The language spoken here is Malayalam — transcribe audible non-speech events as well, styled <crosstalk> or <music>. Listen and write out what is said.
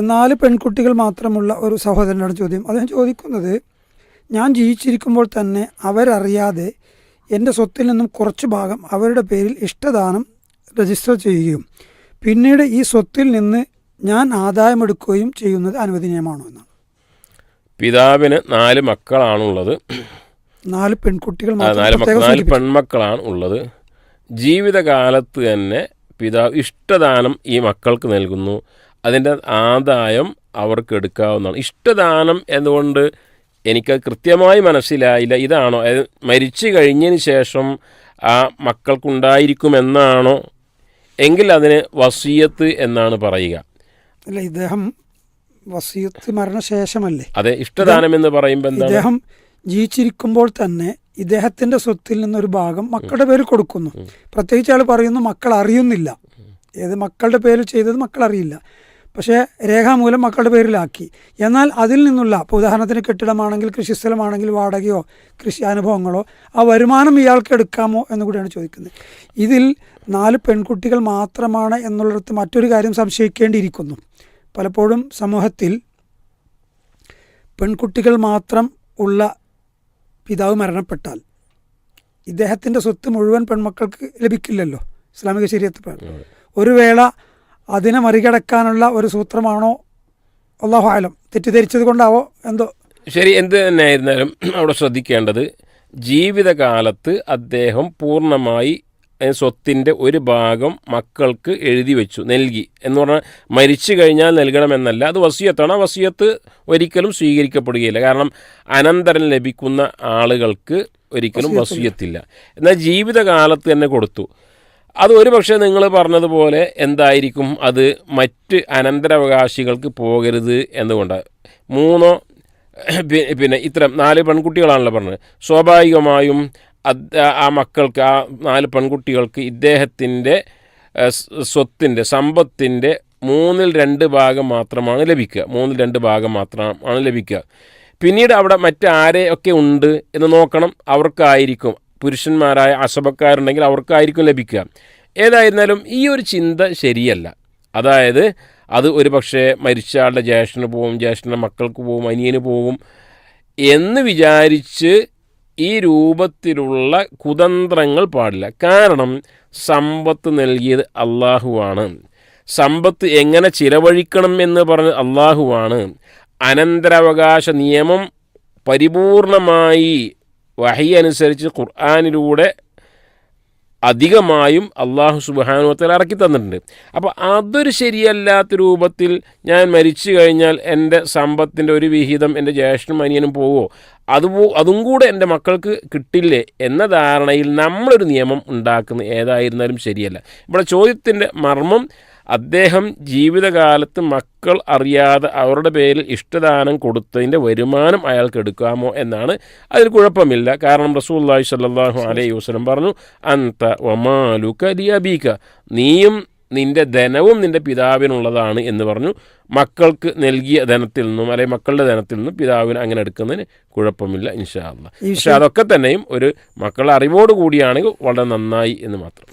നാല് പെൺകുട്ടികൾ മാത്രമുള്ള ഒരു സഹോദരനാണ് ചോദ്യം. അദ്ദേഹം ചോദിക്കുന്നത് ഞാൻ ജീവിച്ചിരിക്കുമ്പോൾ തന്നെ അവരറിയാതെ എന്റെ സ്വത്തിൽ നിന്നും കുറച്ച് ഭാഗം അവരുടെ പേരിൽ ഇഷ്ടദാനം രജിസ്റ്റർ ചെയ്യുകയും പിന്നീട് ഈ സ്വത്തിൽ നിന്ന് ഞാൻ ആദായമെടുക്കുകയും ചെയ്യുന്നത് അനുവദനീയമാണോ എന്നാണ് പിതാവിന് നാല് മക്കളാണുള്ളത്. നാല് പെൺകുട്ടികൾ നാല്. പെൺമക്കളാണ് ഉള്ളത്. ജീവിതകാലത്ത് തന്നെ പിതാവ് ഇഷ്ടദാനം ഈ മക്കൾക്ക് നൽകുന്നു. അതിന്റെ ആദായം അവർക്ക് എടുക്കാവുന്നതാണ്. ഇഷ്ടദാനം എന്നുകൊണ്ട് എനിക്ക് കൃത്യമായി മനസ്സിലായില്ല. ഇതാണോ? അതായത് മരിച്ചു കഴിഞ്ഞതിന് ശേഷം ആ മക്കൾക്കുണ്ടായിരിക്കുമെന്നാണോ? എങ്കിൽ അതിന് വസീയത്ത് എന്നാണ് പറയുക. അല്ല ഇദ്ദേഹം വസീയത്ത് മരണശേഷമല്ലേ? അതെ ഇഷ്ടദാനം എന്ന് പറയുമ്പോൾ എന്താണ്? ഇദ്ദേഹം ജീവിച്ചിരിക്കുമ്പോൾ തന്നെ ഇദ്ദേഹത്തിന്റെ സ്വത്തിൽ നിന്നൊരു ഭാഗം മക്കളുടെ പേര് കൊടുക്കുന്നു. പ്രത്യേകിച്ച് ആൾ പറയുന്നു മക്കൾ അറിയുന്നില്ല ഏത് മക്കളുടെ പേര് ചെയ്തത് മക്കൾ അറിയില്ല പക്ഷേ രേഖാമൂലം മക്കളുടെ പേരിലാക്കി. എന്നാൽ അതിൽ നിന്നുള്ള ഇപ്പോൾ ഉദാഹരണത്തിന് കെട്ടിടമാണെങ്കിൽ കൃഷിസ്ഥലമാണെങ്കിൽ വാടകയോ കൃഷി അനുഭവങ്ങളോ ആ വരുമാനം ഇയാൾക്ക് എടുക്കാമോ എന്ന് കൂടിയാണ് ചോദിക്കുന്നത്. ഇതിൽ നാല് പെൺകുട്ടികൾ മാത്രമാണ് എന്നുള്ളിടത്ത് മറ്റൊരു കാര്യം സംശയിക്കേണ്ടിയിരിക്കുന്നു. പലപ്പോഴും സമൂഹത്തിൽ പെൺകുട്ടികൾ മാത്രം ഉള്ള പിതാവ് മരണപ്പെട്ടാൽ ഇദ്ദേഹത്തിന്റെ സ്വത്ത് മുഴുവൻ പെൺമക്കൾക്ക് ലഭിക്കില്ലല്ലോ. ഇസ്ലാമിക ശരീരത്തിൽ. ഒരു വേള അതിനെ മറികടക്കാനുള്ള ഒരു സൂത്രമാണോ? അള്ളാഹു ആലം തെറ്റിദ്ധരിച്ചത് കൊണ്ടാവോ? എന്തോ. ശരി എന്ത് തന്നെ ആയിരുന്നാലും <clears throat> അവിടെ ശ്രദ്ധിക്കേണ്ടത് ജീവിതകാലത്ത് അദ്ദേഹം പൂർണമായി സ്വത്തിന്റെ ഒരു ഭാഗം മക്കൾക്ക് എഴുതി വെച്ചു നൽകി. എന്ന് പറഞ്ഞാൽ മരിച്ചു കഴിഞ്ഞാൽ നൽകണമെന്നല്ല. അത് വസിയത്താണ്. ആ വസിയത്ത് ഒരിക്കലും സ്വീകരിക്കപ്പെടുകയില്ല. കാരണം അനന്തരം ലഭിക്കുന്ന ആളുകൾക്ക് ഒരിക്കലും വസിയത്തില്ല. എന്നാൽ ജീവിതകാലത്ത് തന്നെ കൊടുത്തു. അത് ഒരു പക്ഷേ നിങ്ങൾ പറഞ്ഞതുപോലെ എന്തായിരിക്കും അത് മറ്റ് അനന്തരാവകാശികൾക്ക് പോകരുത് എന്നുകൊണ്ട് മൂന്നോ പിന്നെ ഇത്തരം നാല് പെൺകുട്ടികളാണല്ലോ പറഞ്ഞത്. സ്വാഭാവികമായും ആ മക്കൾക്ക് ആ നാല് പെൺകുട്ടികൾക്ക് ഇദ്ദേഹത്തിന്റെ സ്വത്തിന്റെ സമ്പത്തിന്റെ മൂന്നിൽ രണ്ട് ഭാഗം മാത്രമാണ് ലഭിക്കുക. മൂന്നിൽ രണ്ട് ഭാഗം മാത്രമാണ് ലഭിക്കുക. പിന്നീട് അവിടെ മറ്റാരെയൊക്കെ ഉണ്ട് എന്ന് നോക്കണം. അവർക്കായിരിക്കും. പുരുഷന്മാരായ അസഭക്കാരുണ്ടെങ്കിൽ അവർക്കായിരിക്കും ലഭിക്കുക. ഏതായിരുന്നാലും ഈ ഒരു ചിന്ത ശരിയല്ല. അതായത് അത് ഒരു പക്ഷേ മരിച്ച ആളുടെ ജ്യേഷ്ഠന് പോവും ജ്യേഷ്ഠന്റെ മക്കൾക്ക് പോവും അനിയന് പോവും എന്ന് വിചാരിച്ച് ഈ രൂപത്തിലുള്ള കുതന്ത്രങ്ങൾ പാടില്ല. കാരണം സമ്പത്ത് നൽകിയത് അള്ളാഹുവാണ്. സമ്പത്ത് എങ്ങനെ ചിലവഴിക്കണം എന്ന് പറഞ്ഞ് അള്ളാഹുവാണ്. അനന്തരാവകാശ നിയമം പരിപൂർണമായി വഹി അനുസരിച്ച് ഖുർആാനിലൂടെ അധികമായും അള്ളാഹു സുബാനുവത്തിൽ ഇറക്കി തന്നിട്ടുണ്ട്. അപ്പോൾ അതൊരു ശരിയല്ലാത്ത രൂപത്തിൽ ഞാൻ മരിച്ചു കഴിഞ്ഞാൽ എന്റെ സമ്പത്തിന്റെ ഒരു വിഹിതം എന്റെ ജ്യേഷ്ഠനും അനിയനും പോവോ? അത് അതും കൂടെ എന്റെ മക്കൾക്ക് കിട്ടില്ലേ എന്ന ധാരണയിൽ നമ്മളൊരു നിയമം ഉണ്ടാക്കുന്നത് ഏതായിരുന്നാലും ശരിയല്ല. ഇവിടെ ചോദ്യത്തിന്റെ മർമ്മം അദ്ദേഹം ജീവിതകാലത്ത് മക്കൾ അറിയാതെ അവരുടെ പേരിൽ ഇഷ്ടദാനം കൊടുത്തതിന്റെ വരുമാനം അയാൾക്ക് എടുക്കാമോ എന്നാണ് അതിൽ കുഴപ്പമില്ല. കാരണം റസൂല്ലാഹി സല്ലാഹു അലൈഹി വസ്ലം പറഞ്ഞു അന്ത വമാലുക ലിയബീക. നീയും നിന്റെ ധനവും നിന്റെ പിതാവിനുള്ളതാണ് എന്ന് പറഞ്ഞു. മക്കൾക്ക് നൽകിയ ധനത്തിൽ നിന്നും അല്ലെങ്കിൽ മക്കളുടെ ധനത്തിൽ നിന്നും പിതാവിന് അങ്ങനെ എടുക്കുന്നതിന് കുഴപ്പമില്ല ഇൻഷാല്ല പക്ഷെ അതൊക്കെ തന്നെയും ഒരു മക്കളുടെ അറിവോട് കൂടിയാണെങ്കിൽ വളരെ നന്നായി എന്ന് മാത്രം.